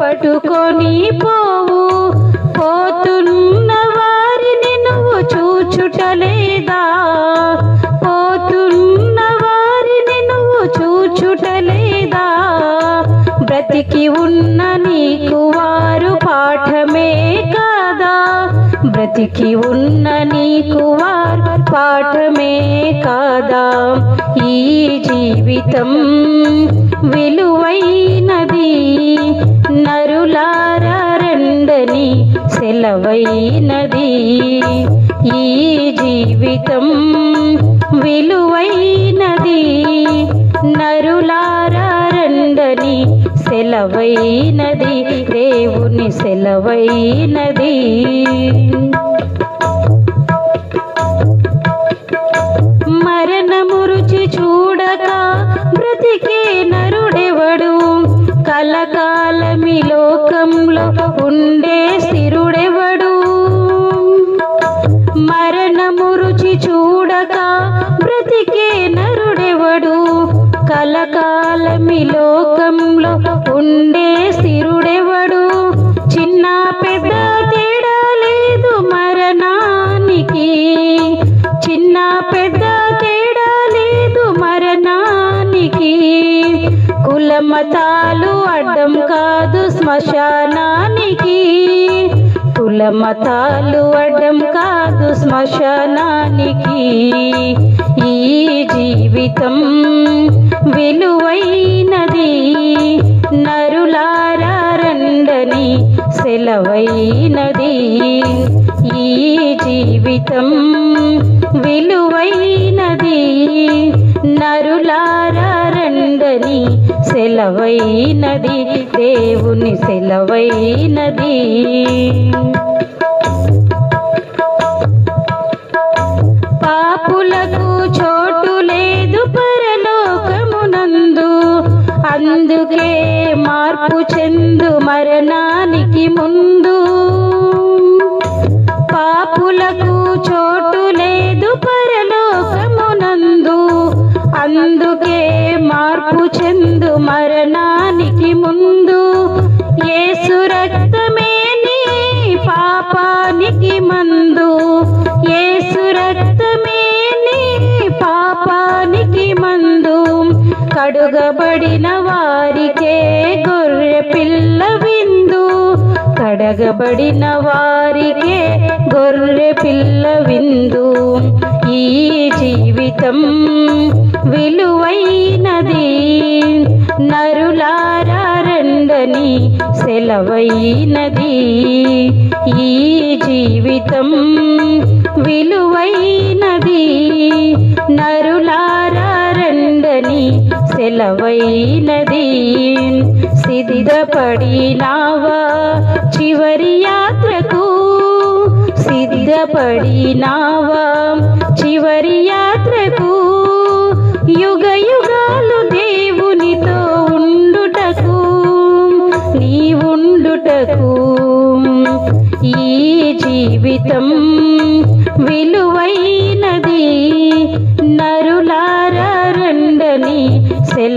పట్టుకొని పోవు. పోతున్న వారిని నువ్వు చూచుటలేదా? పోతున్న వారిని నువ్వు చూచుటలేదా? బ్రతికి ఉన్న నీకు వారు పాఠమే కాదా? బ్రతికి ఉన్న నీకు వారు పాఠమే కాదా? ఈ జీవితం విలువైనది. సెలవైనది ఈ జీవితం విలువైనది. నరులారండని సెలవైనది. దేవుని సెలవైనది. మరణము రుచి చూడక బ్రతికే నరుడెవడు? కలకాలమి లోకంలో ఉండే సిరు కలకాలమి లోకంలో ఉండే స్థిరుడెవడు చిన్న పెద్ద తేడా లేదు మరణానికి. చిన్న పెద్ద తేడా లేదు మరణానికి. కులమతాలు అడ్డం కాదు శ్మశానానికి. కులమతాలు అడ్డం కాదు శ్మశానానికి. ఈ జీవితం విలువైనది. నరులారండని సెలవైనది. దేవుని సెలవైనది. పాపులకు చోటు లేదు పరలోకమునందు. అందుకే మార్పు చెందు మరణానికి ముందు. పాపులకు చోటు లేదు పరలోకమునందు. అందుకే మార్పు చెందు మరణానికి ముందు. యేసు రక్తమే నీ పాపానికి మందు. యేసు రక్తమే నీ పాపానికి మందు. కడుగబడిన వారికే గొర్రె పిల్ల విందు కడగబడిన వారికే గొర్రె పిల్ల విందు. ఈ జీవితం విలువైనది. నరులారండని సెలవైనది. ఈ జీవితం విలువైనది. నరులారండని సెలవైనది. సిద్ధపడినావా? చివరి యాత్రకు సిద్ధపడినావా? చివరి యాత్రకు యుగ యుగాలు దేవునితో ఉండుటకు నీ ఉండుటకు ఈ జీవితం విలువై